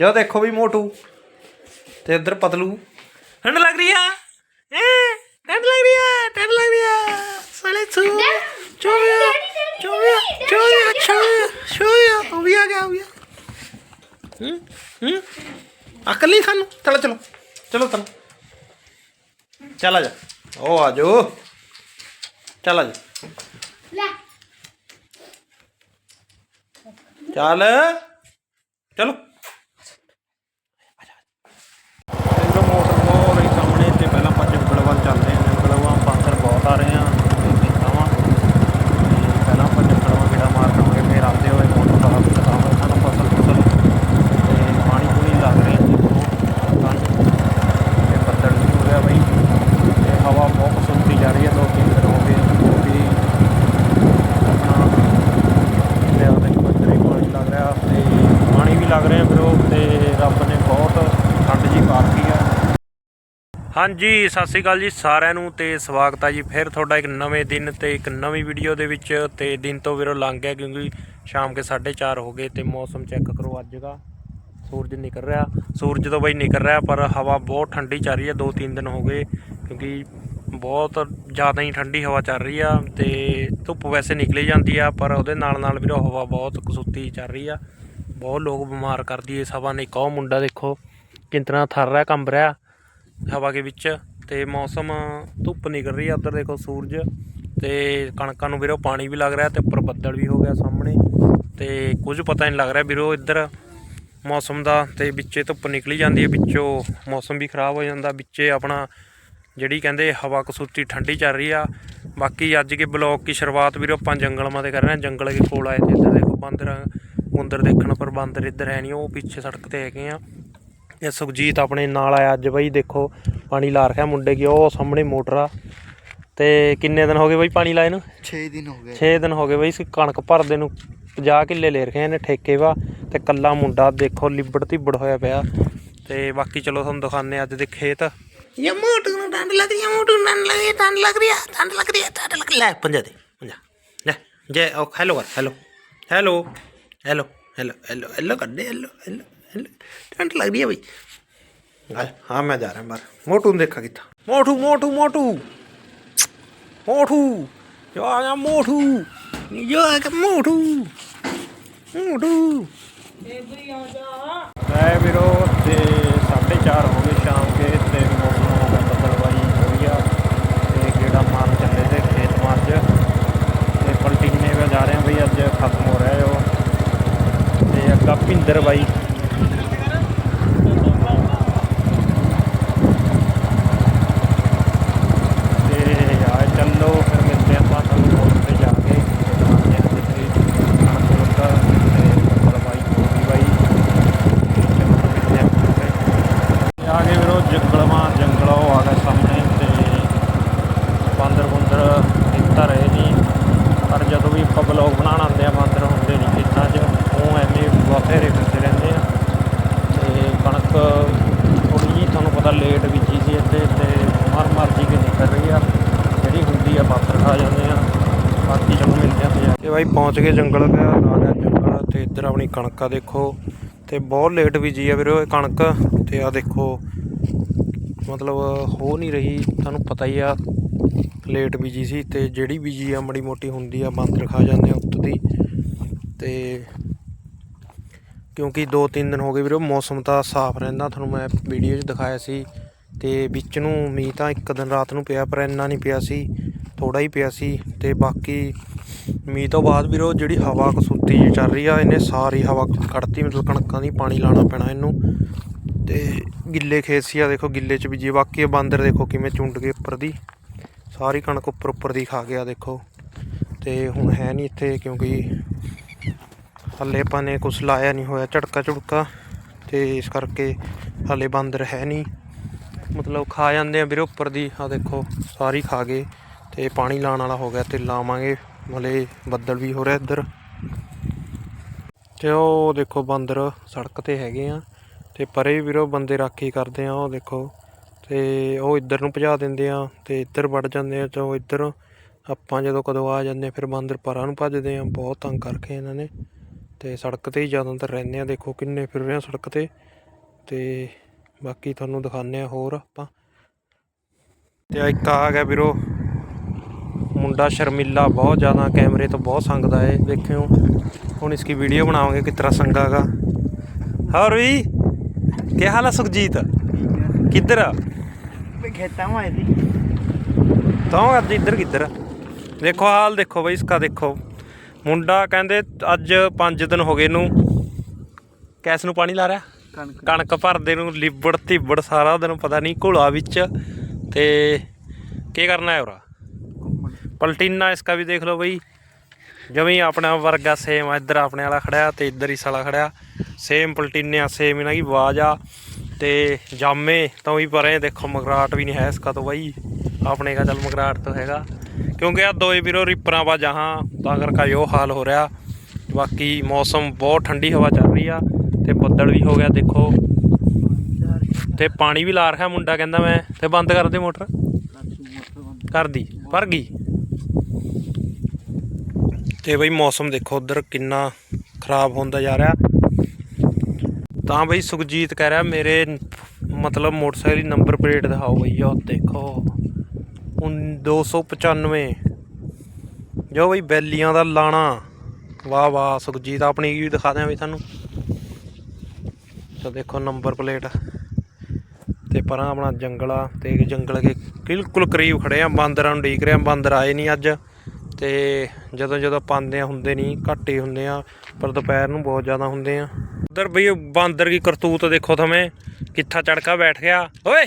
ਜੋ ਦੇਖੋ ਵੀ ਮੋਟੂ। ਤੇ ਇੱਧਰ ਪਤਲੂ। ਠੰਡ ਲੱਗ ਰਹੀ ਆ? ਹੈ ਠੰਡ ਲੱਗ ਰਹੀ ਆ ਠੰਡ ਲੱਗ ਰਹੀ ਆ। ਸਾਲੇ ਛੂ ਚੋਇਆ ਚੋਇਆ ਚੋਇਆ ਚੋਇਆ ਚੋਇਆ ਉਹ ਵੀ ਆ ਗਿਆ ਉਹ ਵੀ ਆ ਹੂੰ? ਹੂੰ? ਅਕਲ ਨਹੀਂ ਸਾਨੂੰ। ਚਲੋ ਚਲੋ। ਚਲੋ ਚਲੋ। ਚੱਲ ਆ ਜਾ। ਉਹ ਆ ਜੋ ਚੱਲ ਆ ਜਾ। ਲੈ। ਚੱਲ। ਚਲੋ ਇਧਰ ਮੋਟਰ ਬਹੁਤ ਰਹੀ ਸਾਹਮਣੇ ਤੇ ਪਹਿਲਾਂ ਆਪਾਂ ਜੰਗਲ ਵੱਲ ਚੱਲਦੇ ਹਾਂ ਜੰਗਲ ਵੱਲ ਬਾਂਦਰ ਬਹੁਤ ਆ ਰਹੇ ਆ ਦੇਖਾਵਾਂ ਪਹਿਲਾਂ ਆਪਾਂ ਜੰਗਲ ਵੱਲ ਕਿਹੜਾ ਮਾਰ ਕਰਾਂਗੇ ਫਿਰ ਆਉਂਦੇ ਹੋਏ ਮੋਟਰ ਦਾ ਦਿਖਾਵਾਂਗੇ ਸਾਨੂੰ ਫਸਲ ਫਸਲ ਤੇ ਪਾਣੀ ਪੂਣੀ ਲੱਗ ਰਹੇ ਨੇ ਦੇਖੋ ਤੇ ਬੱਦਲ ਵੀ ਹੋ ਗਿਆ ਬਈ ਤੇ ਹਵਾ ਬਹੁਤ ਸੁਣਦੀ ਜਾ ਰਹੀ ਹੈ ਦੋ ਤਿੰਨ ਦਿਨ ਹੋ ਗਏ ਵੀ ਆਪਣਾ ਤੇ ਉਹਦੇ ਬੱਦਰੇ ਪਾਣੀ ਲੱਗ ਰਿਹਾ ਤੇ ਪਾਣੀ ਵੀ ਲੱਗ ਰਿਹਾ ਫਿਰ ਉਹ ਤੇ ਰੱਬ ਨੇ ਬਹੁਤ ਠੰਡ ਜੀ ਪਾ ਰੱਖੀ ਆ ਹਾਂਜੀ, ਸਤਿ ਸ੍ਰੀ ਅਕਾਲ ਜੀ ਸਾਰਿਆਂ ਨੂੰ ਤੇ ਸਵਾਗਤ ਹੈ ਜੀ ਫਿਰ ਤੁਹਾਡਾ ਇੱਕ ਨਵੇਂ ਦਿਨ ਤੇ ਇੱਕ ਨਵੀਂ ਵੀਡੀਓ ਦੇ ਵਿੱਚ ਤੇ ਦਿਨ ਤੋਂ ਵੀਰੋ ਲੰਘ ਗਿਆ ਕਿਉਂਕਿ ਸ਼ਾਮ ਕੇ 4:30 ਹੋ ਗਏ ਤੇ ਮੌਸਮ ਚੈੱਕ ਕਰੋ ਅੱਜ ਦਾ। ਸੂਰਜ ਨਿਕਲ ਰਿਹਾ, ਸੂਰਜ ਤੋਂ ਬਈ ਨਿਕਲ ਰਿਹਾ ਪਰ ਹਵਾ ਬਹੁਤ ਠੰਡੀ ਚੱਲ ਰਹੀ ਹੈ 2-3 ਦਿਨ ਹੋ ਗਏ ਕਿਉਂਕਿ ਬਹੁਤ ਜ਼ਿਆਦਾ ਹੀ ਠੰਡੀ ਹਵਾ ਚੱਲ ਰਹੀ ਆ ਤੇ ਧੁੱਪ ਵੈਸੇ ਨਿਕਲੀ ਜਾਂਦੀ ਆ ਪਰ ਉਹਦੇ ਨਾਲ ਨਾਲ ਵੀਰੋ ਹਵਾ ਬਹੁਤ ਕਸੂਤੀ ਚੱਲ ਰਹੀ ਆ। ਬਹੁਤ ਲੋਕ ਬਿਮਾਰ ਕਰਦੀ ਇਸ ਹਵਾ ਨੇ ਇੱਕ ਉਹ ਮੁੰਡਾ ਦੇਖੋ ਕਿੰਤਨਾ ਥਰ ਰਿਹਾ, ਕੰਬ ਰਿਹਾ। ਹਵਾ ਦੇ ਵਿੱਚ ਤੇ ਮੌਸਮ ਧੁੱਪ ਨਿਕਲ ਰਹੀ ਆ ਉੱਧਰ, ਦੇਖੋ ਸੂਰਜ ਤੇ ਕਣਕਾਂ ਨੂੰ ਵੀਰੋ ਪਾਣੀ ਵੀ ਲੱਗ ਰਿਹਾ ਤੇ ਉੱਪਰ ਬੱਦਲ ਵੀ ਹੋ ਗਿਆ ਸਾਹਮਣੇ ਤੇ ਕੁਝ ਪਤਾ ਨਹੀਂ ਲੱਗ ਰਿਹਾ ਵੀਰੋ ਇੱਧਰ ਮੌਸਮ ਦਾ ਤੇ ਵਿੱਚੇ ਧੁੱਪ ਨਿਕਲੀ ਜਾਂਦੀ ਹੈ, ਵਿੱਚੋਂ ਮੌਸਮ ਵੀ ਖਰਾਬ ਹੋ ਜਾਂਦਾ, ਵਿੱਚੇ ਆਪਣਾ ਜਿਹੜੀ ਕਹਿੰਦੇ ਹਵਾ ਕਸੂਤੀ ਠੰਡੀ ਚੱਲ ਰਹੀ ਆ। ਬਾਕੀ ਅੱਜ ਕੇ ਬਲੌਗ ਦੀ ਸ਼ੁਰੂਆਤ ਵੀਰੋ ਆਪਾਂ ਜੰਗਲਮਾਂ ਤੇ ਕਰ ਰਹੇ ਹਾਂ, ਜੰਗਲ ਦੇ ਕੋਲ ਆਏ ਤੇ ਇੱਧਰ ਦੇਖੋ ਬਾਂਦਰ ਬਾਂਦਰ ਦੇਖਣ ਪਰ ਬਾਂਦਰ ਇੱਧਰ ਹੈ ਨਹੀਂ, ਉਹ ਪਿੱਛੇ ਸੜਕ ਤੇ ਹੈਗੇ ਆ। ਇਹ ਸੁਖਜੀਤ ਆਪਣੇ ਨਾਲ ਆਇਆ ਅੱਜ ਬਈ ਦੇਖੋ ਪਾਣੀ ਲਾ ਰੱਖਿਆ ਮੁੰਡੇ ਕੀ ਉਹ ਸਾਹਮਣੇ ਮੋਟਰ ਆ। ਤੇ ਕਿੰਨੇ ਦਿਨ ਹੋ ਗਏ ਬਈ ਪਾਣੀ ਲਾਏ ਨੂੰ? 6 ਦਿਨ ਹੋ ਗਏ। 6 ਦਿਨ ਹੋ ਗਏ ਬਈ ਇਸ ਕਣਕ ਭਰਦੇ ਨੂੰ 50 ਕਿੱਲੇ ਲੈ ਰਖੇ ਨੇ ਠੇਕੇ ਵਾ ਤੇ ਕੱਲਾ ਮੁੰਡਾ ਦੇਖੋ ਲਿਬੜ ਤਿਬੜ ਹੋਇਆ ਪਿਆ। ਤੇ ਬਾਕੀ ਚਲੋ ਤੁਹਾਨੂੰ ਦਿਖਾਣੇ ਅੱਜ ਦੇ ਖੇਤ। ਇਹ ਮੋਟੂ ਨੂੰ ਠੰਡ ਲੱਗ ਰਹੀ ਹੈ ਮੋਟੂ ਨੂੰ ਠੰਡ ਲੱਗ ਰਹੀ ਹੈ ਲੱਗ ਰਹੀ ਹੈ ਲੱਗ ਰਹੀ ਹੈ ਲੱਗ ਲੈ ਪੰਜਾ ਦੇ ਪੰਜਾ ਲੈ ਜੈ ਉਹ ਹੈਲੋ ਕਰ hello hello hello hello hello hello ਕਰਦੇ ਹੈਲੋ ਹੈਲੋ ਹੈਲੋ ਠੰਡ ਲੱਗ ਰਹੀ ਹੈ ਬਈ। ਹਾਂ ਹਾਂ ਮੈਂ ਜਾ ਰਿਹਾ ਬਾਹਰ ਮੋਟੂ ਨੂੰ ਦੇਖਾ ਕਿੱਥਾ। ਮੋਟੂ ਮੋਟੂ ਮੋਟੂ। ਮੋਟੂ ਜੋ ਆ ਗਿਆ ਮੋਟੂ। ਜੋ ਆ ਗਿਆ ਮੋਟੂ। ਮੋਟੂ। ਐ ਵੀਰੋ ਤੇ 4:30 ਹੋ ਗਏ ਸ਼ਾਮ ਕੇ ਤੇ ਮੌਸਮ ਹੋ ਗਿਆ ਬੱਦਲਵਾਈ ਹੋ ਰਹੀ ਆ ਤੇ ਗੇੜਾ ਮਾਰ ਚੱਲੇ ਤੇ ਖੇਤ ਮਾਰ ਚ ਤੇ ਪਲਟੀਨੇ ਵੇ ਜਾ ਰਹੇ ਆ ਬਈ ਅੱਜ ਖਤਮ ਹੋ ਰਿਹਾ ਹੈ ਉਹ ਤੇ ਅੱਗਾ ਭਿੰਦਰ ਬਾਈ ਤੇ ਆ ਚੱਲੋ ਫਿਰ ਮਿਲਦੇ ਆਪਾਂ ਤੁਹਾਨੂੰ ਮੋੜ ਤੇ ਜਾ ਕੇ ਤੇ ਮਾਰਦੇ ਹਾਂ ਜਿੱਥੇ ਕਣਕ ਲੱਗਾ ਤੇ ਪਰਵਾਈ ਹੋਗੀ ਬਾਈ ਤੇ ਚਲੋ ਫਿਰ ਮਿਲਦੇ ਆਪਾਂ ਉੱਥੇ। ਤੇ ਆ ਗਏ ਵੀਰੋ ਜੰਗਲਵਾ ਜੰਗਲ ਉਹ ਆ ਗਿਆ ਸਾਹਮਣੇ ਤੇ ਬਾਂਦਰ ਬੁੰਦਰ ਇੱਧਰ ਰਹੇ ਨਹੀਂ ਪਰ ਜਦੋਂ ਵੀ ਆਪਾਂ ਬਲੌਗ ਬਣਾਉਣ ਆਉਂਦੇ ਆ ਬਾਂਦਰ ਹੁੰਦੇ ਨਹੀਂ ਖੇਤਾਂ 'ਚ ਉਹ ਐਵੇਂ ਬਥੇਰੇ ਫਿਰਦੇ ਰਹਿੰਦੇ ਆ ਤੇ ਕਣਕ ਥੋੜੀ ਜਿਹੀ ਤੁਹਾਨੂੰ ਪਤਾ ਲੇਟ ਬੀਜੀ ਸੀ ਇੱਥੇ ਤੇ ਮਰ ਮਰ ਜੀ ਕੇ ਨਿਕਲ ਰਹੀ ਆ ਜਿਹੜੀ ਹੁੰਦੀ ਆ ਪਾਤਰ ਖਾ ਜਾਂਦੇ ਆ ਬਾਕੀ ਚਲੋ ਮਿਲਦੇ ਆ ਤੇ ਤੇ ਬਾਈ, ਪਹੁੰਚ ਗਏ ਜੰਗਲ ਪਿਆ ਆ ਜੰਗਲ ਤੇ ਇੱਧਰ ਆਪਣੀ ਕਣਕਾਂ ਦੇਖੋ। ਤੇ ਬਹੁਤ ਲੇਟ ਬੀਜੀ ਆ ਵੀਰੋ ਇਹ ਕਣਕ। ਤੇ ਆ ਦੇਖੋ, ਮਤਲਬ ਹੋ ਨਹੀਂ ਰਹੀ, ਤੁਹਾਨੂੰ ਪਤਾ ਹੀ ਆ ਲੇਟ ਬੀਜੀ ਸੀ ਤੇ ਜਿਹੜੀ ਬੀਜੀ ਆ ਮੜੀ ਮੋਟੀ ਹੁੰਦੀ ਆ ਬਾਂਦਰ ਖਾ ਜਾਂਦੇ ਆ ਉੱਤ ਦੀ। ਤੇ ਕਿਉਂਕਿ 2-3 ਦਿਨ ਹੋ ਗਏ ਵੀਰੋ, ਮੌਸਮ ਤਾਂ ਸਾਫ਼ ਰਹਿੰਦਾ, ਤੁਹਾਨੂੰ ਮੈਂ ਵੀਡੀਓ 'ਚ ਦਿਖਾਇਆ ਸੀ। ਤੇ ਵਿੱਚ ਨੂੰ ਮੀਂਹ ਤਾਂ ਇੱਕ ਦਿਨ ਰਾਤ ਨੂੰ ਪਿਆ, ਪਰ ਇੰਨਾ ਨਹੀਂ ਪਿਆ ਸੀ ਥੋੜਾ ਹੀ ਪਿਆ ਸੀ। ਤੇ ਬਾਕੀ ਮੀਂਹ ਤੋਂ ਬਾਅਦ ਵੀਰੋ ਜਿਹੜੀ ਹਵਾ ਕਸੂਤੀ ਜਿਹੀ ਚੱਲ ਰਹੀ ਆ, ਇਹਨੇ ਸਾਰੀ ਹਵਾ ਕੱਢਤੀ, ਮਤਲਬ ਕਣਕਾਂ ਦੀ ਪਾਣੀ ਲਾਣਾ ਪੈਣਾ ਇਹਨੂੰ। ਤੇ ਗਿੱਲੇ ਖੇਤ ਸੀ ਆ, ਦੇਖੋ ਗਿੱਲੇ 'ਚ ਬੀਜੀ ਬਾਕੀ ਬਾਂਦਰ ਦੇਖੋ ਕਿਵੇਂ ਚੁੰਡ ਗਏ ਉੱਪਰ ਦੀ। ਸਾਰੀ ਕਣਕ ਉੱਪਰ ਉੱਪਰ ਦੀ ਖਾ ਗਿਆ, ਦੇਖੋ। ਤੇ ਹੁਣ ਹੈ ਨਹੀਂ ਇੱਥੇ, ਕਿਉਂਕਿ ਹੱਲੇ ਆਪਾਂ ਨੇ ਕੁਛ ਲਾਇਆ ਨਹੀਂ ਹੋਇਆ ਝੜਕਾ ਝੁੜਕਾ ਤੇ ਇਸ ਕਰਕੇ ਹੱਲੇ ਬਾਂਦਰ ਹੈ ਨਹੀਂ। ਮਤਲਬ ਖਾ ਜਾਂਦੇ ਆ ਵੀਰੇ ਉੱਪਰ ਦੀ ਆ ਦੇਖੋ, ਸਾਰੀ ਖਾ ਗਏ। ਤੇ ਪਾਣੀ ਲਾਉਣ ਵਾਲਾ ਹੋ ਗਿਆ ਤੇ ਲਾਵਾਂਗੇ। ਮਲੇ ਬੱਦਲ ਵੀ ਹੋ ਰਿਹਾ ਇੱਧਰ। ਤੇ ਉਹ ਦੇਖੋ ਬਾਂਦਰ ਸੜਕ ਤੇ ਹੈਗੇ ਆ। ਤੇ ਪਰੇ ਵੀਰੋ ਬੰਦੇ ਰਾਖੀ ਕਰਦੇ ਆ, ਉਹ ਦੇਖੋ। ਤੇ ਉਹ ਇੱਧਰ ਨੂੰ ਭਜਾ ਦਿੰਦੇ ਆ ਤੇ ਇੱਧਰ ਵੜ ਜਾਂਦੇ ਆ ਤੇ ਉਹ ਇੱਧਰ ਆਪਾਂ ਜਦੋਂ ਕਦੋਂ ਆ ਜਾਂਦੇ ਆ, ਫਿਰ ਬਾਂਦਰ ਪਰਾਂ ਨੂੰ ਭੱਜਦੇ ਆ। ਬਹੁਤ ਤੰਗ ਕਰਕੇ ਇਹਨਾਂ ਨੇ। ਤੇ ਸੜਕ ਤੇ ਹੀ ਜ਼ਿਆਦਾਤਰ ਰਹਿੰਦੇ ਆ। ਦੇਖੋ ਕਿੰਨੇ ਫਿਰ ਰਹੇ ਆ ਸੜਕ ਤੇ। ਤੇ ਬਾਕੀ ਤੁਹਾਨੂੰ ਦਿਖਾਉਂਦੇ ਆ ਹੋਰ ਆਪਾਂ। ਤੇ ਇੱਕ ਆ ਗਿਆ ਵੀਰੋ। ਮੁੰਡਾ ਸ਼ਰਮਿਲਾ ਬਹੁਤ ਜ਼ਿਆਦਾ ਕੈਮਰੇ ਤੋਂ ਬਹੁਤ ਸੰਗਦਾ ਹੈ ਦੇਖਿਓ ਹੁਣ ਇਸकी ਵੀਡੀਓ ਬਣਾਵਾਂਗੇ ਕਿਸ ਤਰ੍ਹਾਂ ਸੰਗਾਗਾ ਹੋਰ ਵੀ ਕੀ ਹਾਲ ਹੈ ਸੁਖਜੀਤ? ਕਿੱਧਰ ਖੇਤਾਂ ਮਾਏ ਦੀ ਤਾਂ ਅੱਜ ਇੱਧਰ ਕਿੱਧਰ ਦੇਖੋ ਹਾਲ ਦੇਖੋ ਬਈ ਇਸਕਾ ਦੇਖੋ। ਮੁੰਡਾ ਕਹਿੰਦੇ ਅੱਜ 5 ਦਿਨ ਹੋ ਗਏ ਨੂੰ ਕੈਸ ਨੂੰ ਪਾਣੀ ਲਾ ਰਿਹਾ। ਕਣਕ। ਕਣਕ ਭਰਦੇ ਨੂੰ ਲਿਬੜ ਤਿਬੜ ਸਾਰਾ ਦਿਨ ਪਤਾ ਨਹੀਂ ਘੋਲਾ ਵਿੱਚ। ਤੇ ਕੀ ਕਰਨਾ ਹੈ ਉਰਾ? ਪਲਟੀਨਾ ਇਸਕਾ ਵੀ ਦੇਖ ਲਓ ਬਈ। ਜਮੀ ਆਪਣਾ ਵਰਗਾ ਸੇਮ ਇੱਧਰ ਆਪਣੇ ਵਾਲਾ ਖੜਿਆ ਤੇ ਇੱਧਰ ਹੀ ਸਾਲਾ ਖੜਿਆ। ਸੇਮ ਪਲਟੀਨਿਆ ਸੇਮ ਇਹਨਾਂ ਦੀ ਆਵਾਜ਼ ਆ। ਤੇ ਜਾਮੇ ਤਾਂ ਵੀ ਪਰੇ ਦੇਖੋ ਮਗਰਾਟ ਵੀ ਨਹੀਂ ਹੈ ਇਸਕਾ ਤਾਂ ਬਾਈ। ਆਪਣੇ ਕਾ ਚੱਲ ਮਗਰਾਟ ਤਾਂ ਹੈਗਾ। ਕਿਉਂਕਿ ਆ ਦੋਏ ਵੀਰੋ ਰਿਪਰਾਂ ਵਾ ਜਹਾਂ ਤਾਂ ਕਰਕੇ ਇਹ ਹਾਲ ਹੋ ਰਿਹਾ। ਬਾਕੀ ਮੌਸਮ ਬਹੁਤ ਠੰਡੀ ਹਵਾ ਚੱਲ ਰਹੀ ਆ ਤੇ ਬੱਦਲ ਵੀ ਹੋ ਗਿਆ ਦੇਖੋ। ਤੇ ਪਾਣੀ ਵੀ ਲਾ ਰਿਹਾ ਮੁੰਡਾ ਕਹਿੰਦਾ ਮੈਂ। ਤੇ ਬੰਦ ਕਰ ਦੇ ਮੋਟਰ। ਕਰ ਦੀ ਭਰ ਗਈ ਤੇ ਬਈ ਮੌਸਮ ਦੇਖੋ ਉਧਰ ਕਿੰਨਾ ਖਰਾਬ ਹੁੰਦਾ ਜਾ ਰਿਹਾ। ਤਾਂ ਬਈ ਸੁਖਜੀਤ ਕਹਿ ਰਿਹਾ ਮੇਰੇ ਮਤਲਬ ਮੋਟਰਸਾਈਕਲ ਦੀ ਨੰਬਰ ਪਲੇਟ ਦਿਖਾਓ ਬਈ ਉਹ ਦੇਖੋ। ਉਨ 295 ਜੋ ਬਈ ਬੈਲੀਆਂ ਦਾ ਲਾਣਾ। ਵਾਹ ਵਾਹ, ਸੁਖਜੀਤ ਆਪਣੀ ਵੀ ਦਿਖਾ ਦਿਆਂ ਬਈ ਤੁਹਾਨੂੰ। ਤਾਂ ਦੇਖੋ ਨੰਬਰ ਪਲੇਟ। ਤੇ ਪਰਾਂ ਆਪਣਾ ਜੰਗਲ ਆ ਤੇ ਜੰਗਲ ਦੇ ਬਿਲਕੁਲ ਕਰੀਬ ਖੜੇ ਆ, ਬਾਂਦਰਾਂ ਨੂੰ ਡੀਕ ਰਹੇ, ਬਾਂਦਰ ਆਏ ਨਹੀਂ ਅੱਜ। ਤੇ ਜਦੋਂ ਜਦੋਂ ਪਾਉਂਦੇ ਆ, ਹੁੰਦੇ ਨਹੀਂ ਘੱਟ ਹੁੰਦੇ ਆ, ਪਰ ਦੁਪਹਿਰ ਨੂੰ ਬਹੁਤ ਜ਼ਿਆਦਾ ਹੁੰਦੇ ਆ। ਉਧਰ ਬਈ ਬਾਂਦਰ ਦੀ ਕਰਤੂਤ ਦੇਖੋ ਥਵੇਂ ਕਿੱਥਾ ਚੜਕਾ ਬੈਠ ਗਿਆ। ਓਏ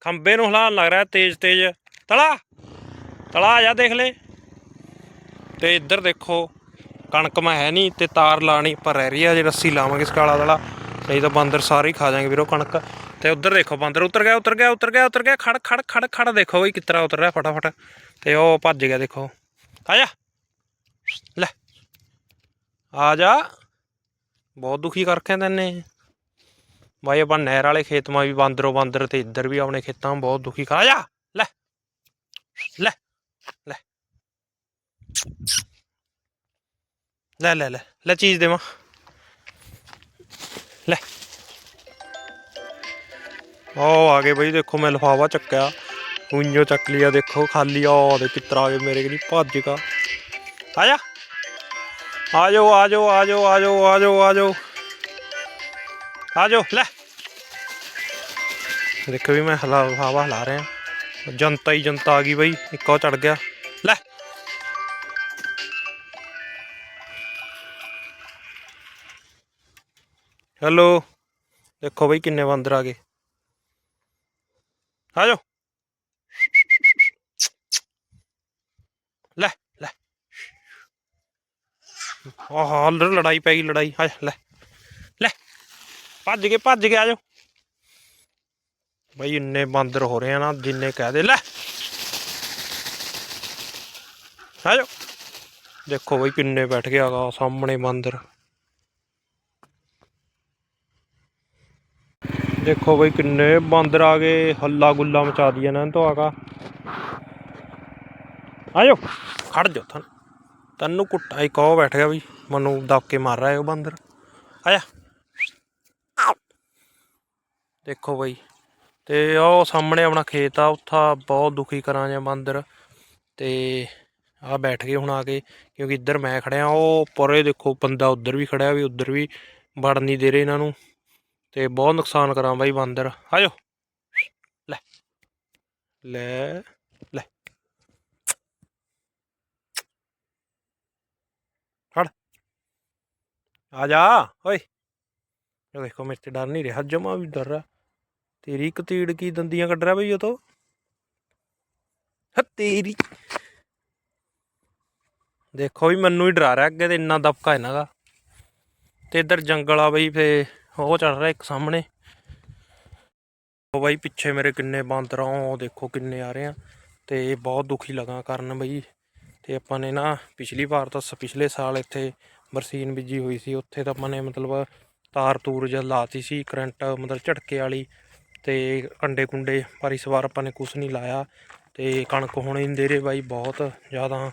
ਖੰਬੇ ਨੂੰ ਹਿਲਾਉਣ ਲੱਗ ਰਿਹਾ, ਤੇਜ਼ ਤੇਜ਼। ਤਲਾ ਤਲਾ ਆ ਜਾ ਦੇਖ ਲੈ। ਤੇ ਇੱਧਰ ਦੇਖੋ, ਕਣਕ ਮੈਂ ਹੈ ਨਹੀਂ ਤੇ ਤਾਰ ਲਾਣੀ, ਪਰ ਰਹਿ ਰਹੀ ਆ, ਜੇ ਰੱਸੀ ਲਾਵਾਂਗੇ ਸਕਾਲਾ ਵਾਲਾ। ਨਹੀਂ ਤਾਂ ਬਾਂਦਰ ਸਾਰੇ ਹੀ ਖਾ ਜਾਣਗੇ ਵੀਰੋ ਕਣਕ। ਤੇ ਉੱਧਰ ਦੇਖੋ ਬਾਂਦਰ, ਉਤਰ ਗਿਆ ਉਤਰ ਗਿਆ ਉਤਰ ਗਿਆ ਉਤਰ ਗਿਆ, ਖੜ ਖੜ ਖੜ ਖੜ ਦੇਖੋ ਬਈ ਕਿਸ ਉਤਰ ਰਿਹਾ ਫਟਾਫਟ। ਤੇ ਉਹ ਭੱਜ ਗਿਆ ਦੇਖੋ। ਆ ਜਾ। ਲੈ। ਆ ਜਾ। ਬਹੁਤ ਦੁਖੀ ਕਰਕੇ ਤੈਨੇ। ਬਾਈ ਆਪਾਂ ਨਹਿਰ ਵਾਲੇ ਖੇਤ ਮਾਂ ਵੀ ਬਾਂਦਰੋ ਬਾਂਦਰ ਤੇ ਇੱਧਰ ਵੀ ਆਪਣੇ ਖੇਤਾਂ 'ਚ ਬਹੁਤ ਦੁਖੀ ਕਰ ਆ ਜਾ। ਲੈ। ਲੈ। ਲੈ। ਲੈ ਲੈ ਲੈ। ਲੈ ਚੀਜ਼ ਦੇਵਾਂ। ਲੈ ਉਹ ਆ ਗਏ ਬਈ ਦੇਖੋ ਮੈਂ ਲਫਾਵਾ ਚੱਕਿਆ ਉਈਓ ਚੱਕ ਲਿਆ ਦੇਖੋ ਖਾਲੀ ਆ ਦੇ ਕਿੱਤਰ ਆ ਗਏ ਮੇਰੇ ਕੋਲ ਭੱਜ ਕਾ ਆ ਜਾ ਆ ਜਾਓ ਆ ਜਾਓ ਆ ਜਾਓ ਆ ਜਾਓ ਆ ਜਾਓ ਆ ਜਾਓ ਆ ਜਾਓ ਲੈ ਦੇਖੋ ਵੀ ਮੈਂ ਹਲਾ ਹਵਾ ਹਿਲਾ ਰਿਹਾ ਜਨਤਾ ਹੀ ਜਨਤਾ ਆ ਗਈ ਬਈ ਇੱਕ ਉਹ ਚੜ ਗਿਆ ਹੈਲੋ। ਦੇਖੋ ਬਈ ਕਿੰਨੇ ਬਾਂਦਰ ਆ ਗਏ। ਆ ਜਾਓ। ਲੈ ਲੈ। ਆਹ ਲੜਾਈ ਪੈ ਗਈ, ਲੜਾਈ। ਆ ਲੈ। ਲੈ, ਭੱਜ ਗਏ ਭੱਜ ਗਏ ਆ ਜਾਓ। ਬਈ ਇੰਨੇ ਬਾਂਦਰ ਹੋ ਰਹੇ ਆ ਨਾ, ਜਿੰਨੇ ਕਹਿ ਦੇ। ਲੈ। ਆ ਜਾਓ। ਦੇਖੋ ਬਈ ਕਿੰਨੇ ਬੈਠ ਗਿਆ ਗਾ, ਸਾਹਮਣੇ ਬਾਂਦਰ। ਦੇਖੋ ਬਈ ਕਿੰਨੇ ਬਾਂਦਰ ਆ ਗਏ, ਹੱਲਾ ਗੁੱਲਾ ਮਚਾ ਦਿਆ ਇਹਨਾਂ ਨੇ ਤਾਂ ਆਗਾ ਆਜੋ, ਖੜ ਜਾ ਤਨ ਤੈਨੂੰ ਕੁੱਟਾ ਇੱਕ ਉਹ ਬੈਠ ਗਿਆ ਬਈ ਮੈਨੂੰ ਦਬ ਕੇ ਮਾਰ ਰਿਹਾ ਉਹ ਬਾਂਦਰ। ਆਇਆ ਦੇਖੋ ਬਈ, ਤੇ ਉਹ ਸਾਹਮਣੇ ਆਪਣਾ ਖੇਤ ਆ, ਉੱਥਾ ਬਹੁਤ ਦੁਖੀ ਕਰਾਂ ਜਾਂ ਬਾਂਦਰ। ਤੇ ਆ ਬੈਠ ਗਏ ਹੁਣ ਆ ਕੇ, ਕਿਉਂਕਿ ਇੱਧਰ ਮੈਂ ਖੜਿਆ, ਉਹ ਪਰੇ ਦੇਖੋ, ਬੰਦਾ ਉੱਧਰ ਵੀ ਖੜਿਆ ਵੀ, ਉੱਧਰ ਵੀ ਵੜ ਨਹੀਂ ਦੇ ਰਹੇ ਇਹਨਾਂ ਨੂੰ। ਤੇ ਬਹੁਤ ਨੁਕਸਾਨ ਕਰਾਂ ਬਾਈ ਬਾਂਦਰ। ਆਜੋ। ਲੈ। ਲੈ ਲੈ। ਹੜ ਆ ਜਾ, ਓਏ। ਇਹ ਦੇਖੋ, ਮੇਰੇ ਤੇ ਡਰ ਨਹੀਂ ਰਿਹਾ, ਜਮਾ ਵੀ ਡਰ ਰਿਹਾ। ਤੇਰੀ ਕਤੀੜ ਕੀ ਦੰਦੀਆਂ ਕੱਢ ਰਿਹਾ ਬਈ ਉਹ ਤੋਂ? ਤੇਰੀ। ਦੇਖੋ ਵੀ ਮੈਨੂੰ ਹੀ ਡਰਾ ਰਿਹਾ, ਅੱਗੇ ਤੇ ਇੰਨਾ ਦਬਕਾ ਇਹਨਾਂ ਦਾ। ਤੇ ਇੱਧਰ ਜੰਗਲ ਆ ਬਈ ਫੇ ਉਹ ਚੱਲ ਰਿਹਾ ਇੱਕ ਸਾਹਮਣੇ। ਉਹ ਬਾਈ ਪਿੱਛੇ ਮੇਰੇ ਕਿੰਨੇ ਬਾਂਦਰ ਆ, ਉਹ ਦੇਖੋ ਕਿੰਨੇ ਆ ਰਹੇ ਆ। ਤੇ ਬਹੁਤ ਦੁਖੀ ਲਗਾ ਕਰਨ ਬਈ। ਤੇ ਆਪਾਂ ਨੇ ਨਾ ਪਿਛਲੀ ਵਾਰ ਤਾਂ ਸ- ਪਿਛਲੇ ਸਾਲ ਇੱਥੇ ਬਰਸੀਨ ਬੀਜੀ ਹੋਈ ਸੀ। ਉੱਥੇ ਤਾਂ ਆਪਾਂ ਨੇ ਮਤਲਬ ਤਾਰ ਤੂਰ ਜਦ ਲਾਤੀ ਸੀ, ਕਰੰਟ ਮਤਲਬ ਝਟਕੇ ਵਾਲੀ। ਤੇ ਕੰਡੇ ਕੁੰਡੇ ਪਰ ਇਸ ਵਾਰ ਆਪਾਂ ਨੇ ਕੁਛ ਨਹੀਂ ਲਾਇਆ। ਤੇ ਕਣਕ ਹੁਣ ਹੀ ਦੇ ਰਹੇ ਬਾਈ ਬਹੁਤ ਜ਼ਿਆਦਾ।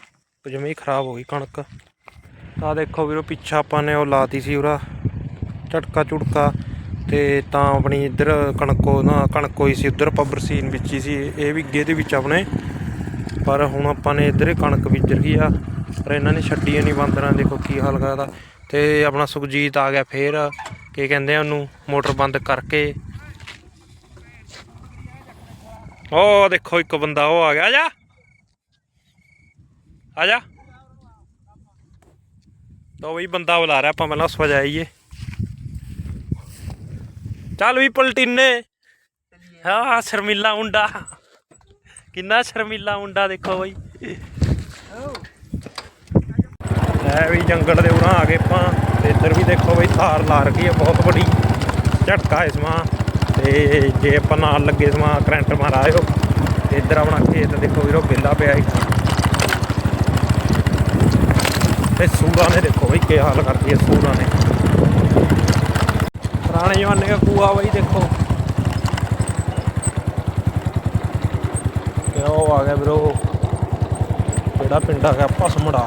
ਜਮੇ ਹੀ ਖਰਾਬ ਹੋ ਗਈ ਕਣਕ। ਤਾਂ ਦੇਖੋ ਵੀਰੋ, ਪਿੱਛਾ ਆਪਾਂ ਨੇ ਉਹ ਲਾਤੀ ਸੀ ਉਹਦਾ ਝਟਕਾ ਝੁਟਕਾ ਤੇ ਤਾਂ ਆਪਣੀ ਇੱਧਰ ਕਣਕੋ ਨਾ ਕਣਕ ਹੋਈ ਸੀ ਉੱਧਰ ਆਪਾਂ ਬਰਸੀਨ ਵਿੱਚ ਹੀ ਸੀ, ਇਹ ਵੀ ਅੱਗੇ ਦੇ ਵਿੱਚ ਆਪਣੇ। ਪਰ ਹੁਣ ਆਪਾਂ ਨੇ ਇੱਧਰ ਕਣਕ ਬੀਜ ਰਹੀ ਆ, ਪਰ ਇਹਨਾਂ ਨੇ ਛੱਡੀ ਨਹੀਂ ਬਾਂਦਰਾਂ, ਦੇਖੋ ਕੀ ਹਾਲ ਕਰਦਾ ਤੇ ਆਪਣਾ ਸੁਖਜੀਤ ਆ ਗਿਆ ਫੇਰ, ਕੀ ਕਹਿੰਦੇ ਆ ਉਹਨੂੰ, ਮੋਟਰ ਬੰਦ ਕਰਕੇ। ਉਹ ਦੇਖੋ ਇੱਕ ਬੰਦਾ ਉਹ ਆ ਗਿਆ, ਆ ਜਾ। ਆ ਜਾ। ਲਓ ਬਈ ਬੰਦਾ ਬੁਲਾ ਰਿਹਾ, ਆਪਾਂ ਪਹਿਲਾਂ ਸਵਜਾਈਏ ਚੱਲ ਵੀ ਪਲਟੀਨੇ। ਹਾਂ ਸ਼ਰਮੀਲਾ ਮੁੰਡਾ। ਕਿੰਨਾ ਸ਼ਰਮੀਲਾ ਮੁੰਡਾ ਦੇਖੋ ਬਈ। ਲੈ ਵੀ ਜੰਗਲ ਦੇ ਉਰਾਂ ਆ ਗਏ ਆਪਾਂ। ਤੇ ਇੱਧਰ ਵੀ ਦੇਖੋ ਬਈ ਤਾਰ ਲਾ ਰੱਖੀ ਹੈ ਬਹੁਤ ਵੱਡੀ। ਝਟਕਾ ਇਸ ਮਾਂ ਤੇ ਜੇ ਆਪਾਂ ਨਾਲ ਲੱਗੇ ਸਮਾਂ ਕਰੰਟ ਮਾਰਾਇਓ। ਤੇ ਇੱਧਰ ਆਪਣਾ ਖੇਤ ਦੇਖੋ ਵੀਰੋ, ਵਿਹਲਾ ਪਿਆ ਇੱਕ। ਤੇ ਸੂਰਾਂ ਨੇ ਦੇਖੋ ਬਈ, ਕੀ ਹਾਲ ਕਰਦੀ ਹੈ ਸੂਰਾਂ ਨੇ। ਪੁਰਾਣੇ ਜ਼ਮਾਨੇ ਦਾ ਕੂਆ ਬਈ ਦੇਖੋ। ਤੇ ਆ ਗਿਆ ਵੀਰੋ। ਕਿਹੜਾ ਪਿੰਡ ਆ ਗਿਆ ਭਸਮੜਾ।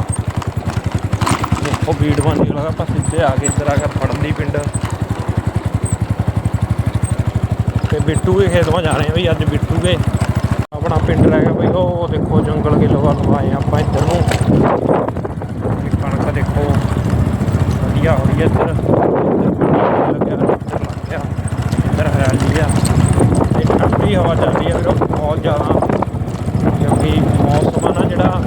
ਦੇਖੋ ਬੀੜ ਬਣ ਨਿਕਲਦਾ ਆਪਾਂ ਸਿੱਧੇ ਆ ਕੇ ਇੱਧਰ ਆ ਕੇ ਫੜਨ ਪਿੰਡ। ਤੇ ਬਿੱਟੂ ਦੇ ਖੇਤੋਂ ਜਾਣੇ ਬਈ, ਅੱਜ ਬਿੱਟੂ ਦੇ। ਆਪਣਾ ਪਿੰਡ ਰਹਿ ਗਿਆ ਬਈ, ਉਹ ਦੇਖੋ ਜੰਗਲ ਕੇ ਲਵਾ ਲਵਾਏ ਆਪਾਂ ਇੱਧਰ ਨੂੰ। ਕਣਕ ਦੇਖੋ, ਵਧੀਆ ਹੋ ਰਹੀ ਹੈ ਇੱਧਰ ਲੱਗਿਆ ਇੱਧਰ ਲੱਗ ਗਿਆ ਇੱਧਰ ਹਰਿਆਲੀ ਆ ਤੇ ਠੰਡੀ ਹਵਾ ਚੱਲ ਰਹੀ ਹੈ ਵੀਰੋ ਬਹੁਤ ਜ਼ਿਆਦਾ ਕਿਉਂਕਿ ਮੌਸਮ ਆ ਨਾ ਜਿਹੜਾ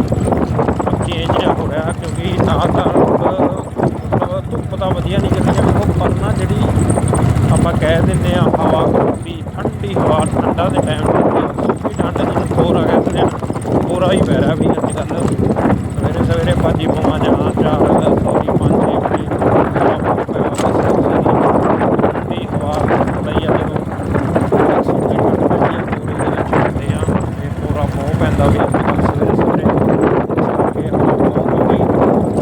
ਚੇਂਜ ਜਿਹਾ ਹੋ ਰਿਹਾ ਕਿਉਂਕਿ ਨਾ ਤਾਂ ਮਤਲਬ ਧੁੱਪ ਤਾਂ ਵਧੀਆ ਨਹੀਂ ਰਹੀ ਹੈ ਉਹ ਪਰ ਨਾ ਜਿਹੜੀ ਆਪਾਂ ਕਹਿ ਦਿੰਦੇ ਆ ਹਵਾ ਵੀ ਠੰਡੀ ਹਵਾ ਠੰਡਾ ਦੇ ਟਾਈਮ ਤੇ ਵੀ ਠੰਡ ਜਿਹਨੂੰ ਹੋਰ ਆ ਗਿਆ ਤੇ ਪੂਰਾ ਹੀ ਪੈ ਰਿਹਾ ਵੀ ਅੱਜ ਕੱਲ੍ਹ ਸਵੇਰੇ ਸਵੇਰੇ ਭਾਜੀ ਪਵਾ ਜਾਣਾ ਚਾਰ ਸੌਰੀ ਪੰਜ ਛੇ ਵਜੇ ਹਵਾ ਬਹੁਤ ਪਿਆ ਵਾ ਠੰਡੀ ਹਵਾ ਲਈ ਆ ਜਦੋਂ ਸੁੱਕੀ ਠੰਡ ਪੈਂਦੀ ਆ ਪੂਰੇ ਦਿਨ ਛੱਡਦੇ ਆ ਤੇ ਪੂਰਾ ਬਹੁਤ ਪੈਂਦਾ ਵੀ ਅੱਜ ਕੱਲ੍ਹ ਸਵੇਰੇ ਸਵੇਰੇ ਇਸ ਕਰਕੇ ਹਵਾ ਬਹੁਤ ਹੋ ਗਈ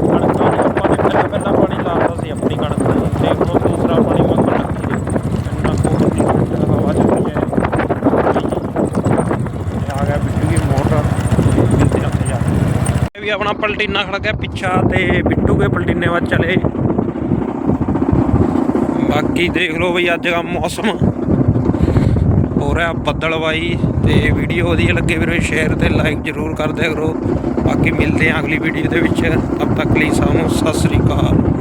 ਕਣਕਾਂ ਨੇ ਆਪਾਂ ਨੇ ਪਹਿਲਾਂ ਪਹਿਲਾਂ ਪਾਣੀ ਲਾਤਾ ਸੀ ਆਪਣੀ ਕਣਕ ਨੂੰ ਤੇ ਹੁਣ ਦੂਸਰਾ ਪਾਣੀ ਮੰਗਣ ਲੱਗੀ ਦੇ ਇੰਨਾ ਕੋਲ ਦੀ ਹਵਾ ਚੱਲ ਰਹੀ ਹੈ ਤੇ ਆ ਗਿਆ ਬਿੱਟੂ ਦੀ ਮੋਟਰ ਮਿਲਦੇ ਜਾਂਦੇ ਜਾ ਇਹ ਵੀ ਆਪਣਾ ਪਲਟੀਨਾ ਖੜ ਗਿਆ ਪਿੱਛਾ ਤੇ ਬਿੱਟੂ ਕੇ ਪਲਟੀਨੇ ਵੱਲ ਚਲੇ ਬਾਕੀ ਦੇਖ ਲਓ ਬਈ ਅੱਜ ਦਾ ਮੌਸਮ। ਹੋ ਰਿਹਾ ਬੱਦਲਵਾਈ ਤੇ ਵੀਡੀਓ ਵਧੀਆ ਲੱਗੇ ਵੀਰੋ, ਸ਼ੇਅਰ ਤੇ ਲਾਈਕ ਜ਼ਰੂਰ ਕਰ ਦਿਆ ਕਰੋ। ਬਾਕੀ ਮਿਲਦੇ ਹਾਂ ਅਗਲੀ ਵੀਡੀਓ ਦੇ ਵਿੱਚ। ਤਬ ਤੱਕ ਲਈ ਸਾਨੂੰ ਸਤਿ ਸ੍ਰੀ ਅਕਾਲ।